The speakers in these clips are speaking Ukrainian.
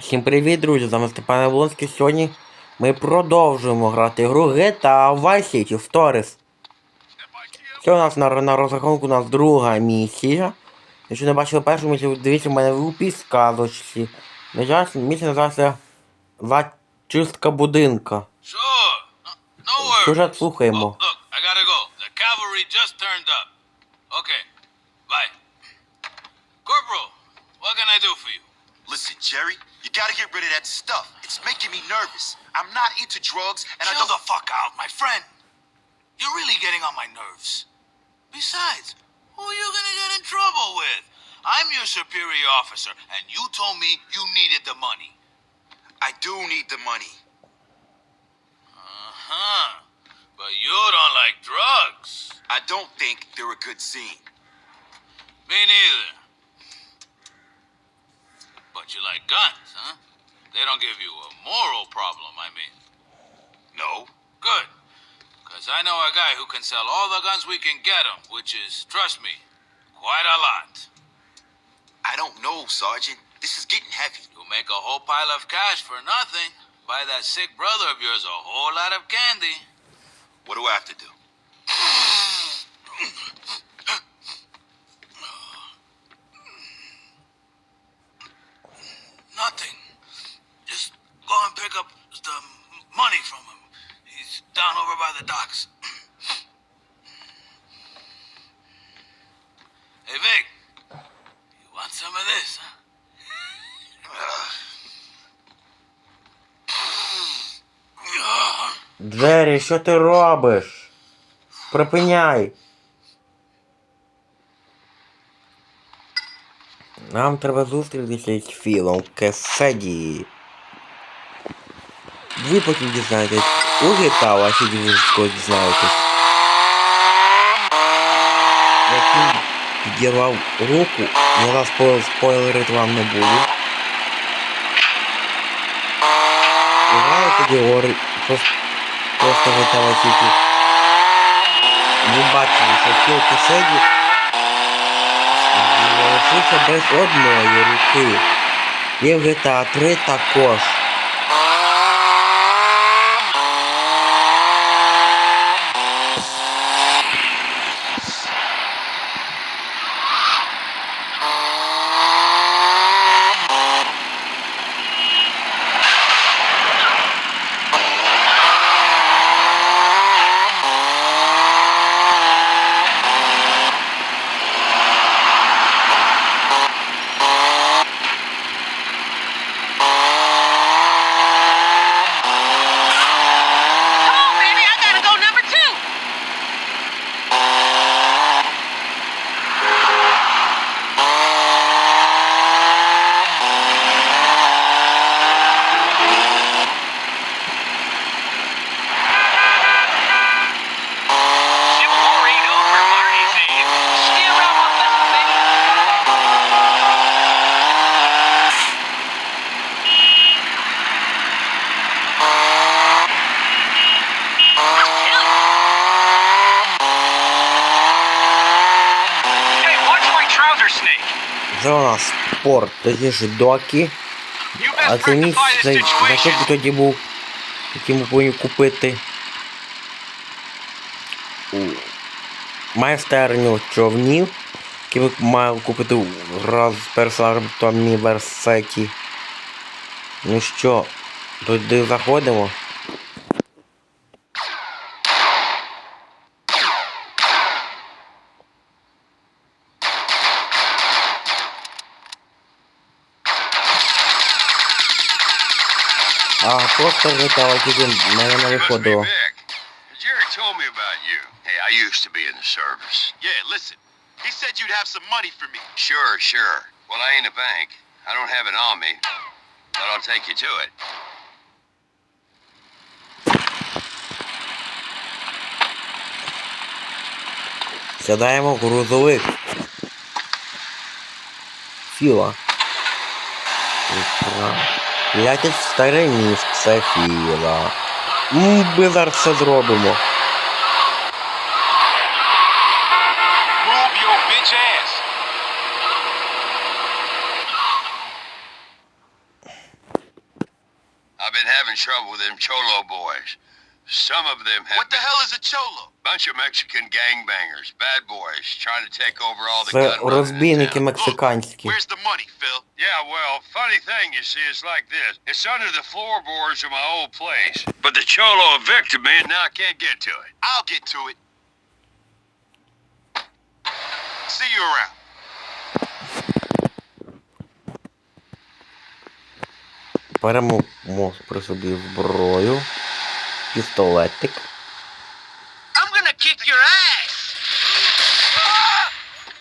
Всім привіт, друзі! З вами Степан Яблонський. Сьогодні ми продовжуємо грати гру GTA Vice City Stories. Це у нас на, на розрахунку у нас друга місія. Якщо не бачили першу місію, дивіться в мене в підсказочці. На жаль, місія називається Зачистка будинка. No. Сюжет слухаємо. Look, I gotta go. The cavalry just turned up. Okay. Bye. Corporal, what can I do for you? Listen, Jerry, gotta get rid of that stuff. It's making me nervous. I'm not into drugs, and I Chill don't. the fuck out, my friend. You're really getting on my nerves. Besides, who are you gonna get in trouble with? I'm your superior officer, and you told me you needed the money. I do need the money. Uh-huh. But you don't like drugs. I don't think they're a good scene. Me neither. But you like guns, huh? They don't give you a moral problem, I mean. No. Good. Because I know a guy who can sell all the guns we can get him, which is, trust me, quite a lot. I don't know, Sergeant. This is getting heavy. You'll make a whole pile of cash for nothing. Buy that sick brother of yours a whole lot of candy. What do I have to do? Money from him. He's down over by the docks. hey, Vic. You want some of this, huh? Джері, що ти робиш? Припиняй. Нам треба зустрітися з Філом Кеседі. Ви потім дізнаєтесь GTA, а сьогодні дізнаєтесь. Як він підірвав руку, я вас спойл- спойлерити вам не буду. Граю тоді говорить просто, просто GTA City. Ви бачили, що Філ Кеседі залишився без одної руки. І в GTA 3 також. Trouser snake. Зона спорт, тоді ж доки. А це місце this situation. значок тоді був, який ми повинні купити. Майстерню човнів, які ми маємо купити раз з персонажем Версеті. Ну що, туди заходимо. А просто GTA тільки мене не виходило. Vic. Jerry told me about you. Hey, I used to be in the service. Yeah, listen. He said you'd have some money for me. Sure, sure. Well, I ain't a bank. I don't have it on me, but I'll take you to it. Сідаємо в грузовик. Філа. Глядять в старе місце Філа. Ми зараз це зробимо. Been having trouble with them Cholo boys. Some of them have What the been- hell is a cholo? bunch of Mexican gangbangers, bad boys, trying to take over all the Це gun running in розбійники town. мексиканські. Where's the money, Phil? Yeah, well, funny thing, you see, it's like this. It's under the floorboards of my old place. But the Cholo evicted me, and now I can't get to it. I'll get to it. See you around. Беремо при собі зброю, пістолетик. I'm gonna kick your ass.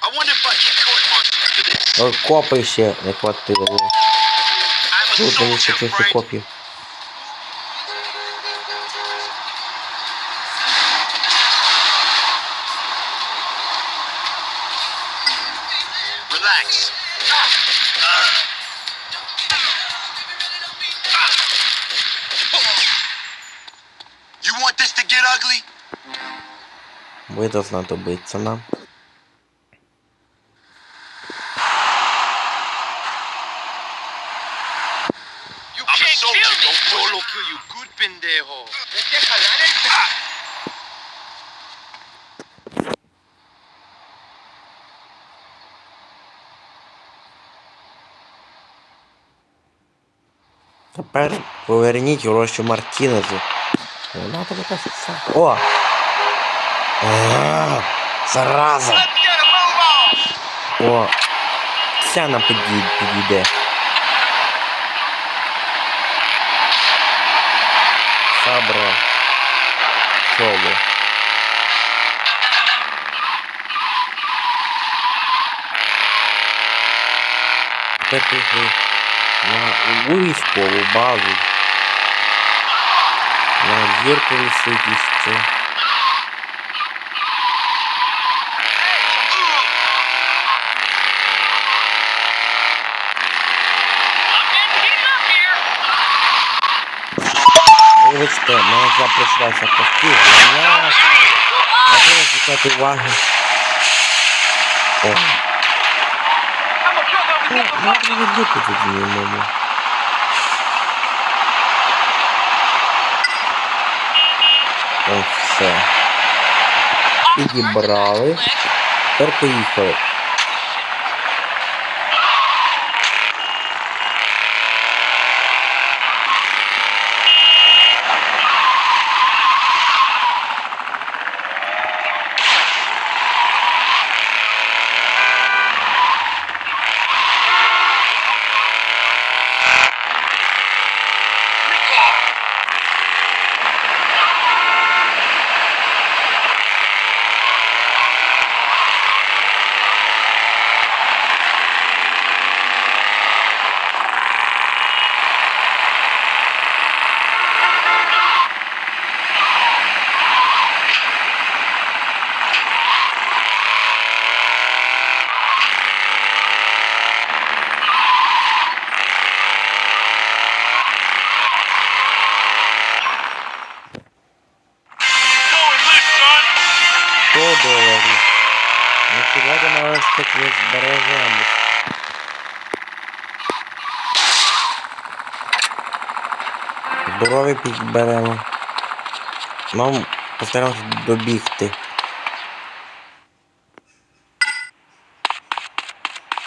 I wonder if I get court martial for this. О, Копи ще не хватило. I'm a Тут мені soldier, вистачилося Frank. копів. Relax. You You good, pendejo. Тепер поверніть гроші Мартінезу. Вона тобі якась. О! А, Зараза! Let's get a move on. О! Ця нам підійде. Сабра. Чоло. Тепер пішли на військову базу. На зірку висить іще. I'm getting heated up here. Вибачте, в мене вже прийшлася постійно. Я я треба звертати увагу. О, I'm a brother with Ось все. Підібрали. Тепер поїхали. 100 доларів. На сьогодні ми збережемось. Здоров'я підберемо. Нам постараємося добігти.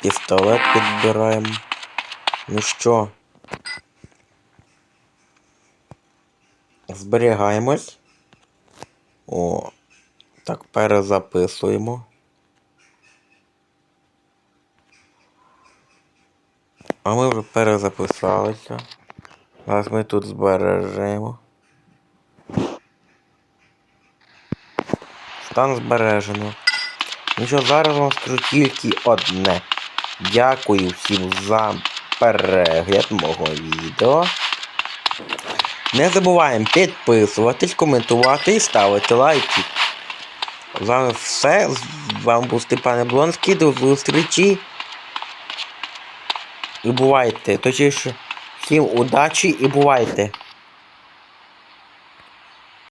Пістолет підбираємо. Ну що? Зберігаємось. Перезаписуємо. А ми вже перезаписалися. Зараз ми тут збережемо. Стан збережено. Ну що, зараз вам скажу тільки одне. Дякую всім за перегляд мого відео. Не забуваємо підписуватись, коментувати і ставити лайки. З вами все. З вами був Степан Яблонський. До зустрічі. І бувайте. Точніше, всім удачі і бувайте.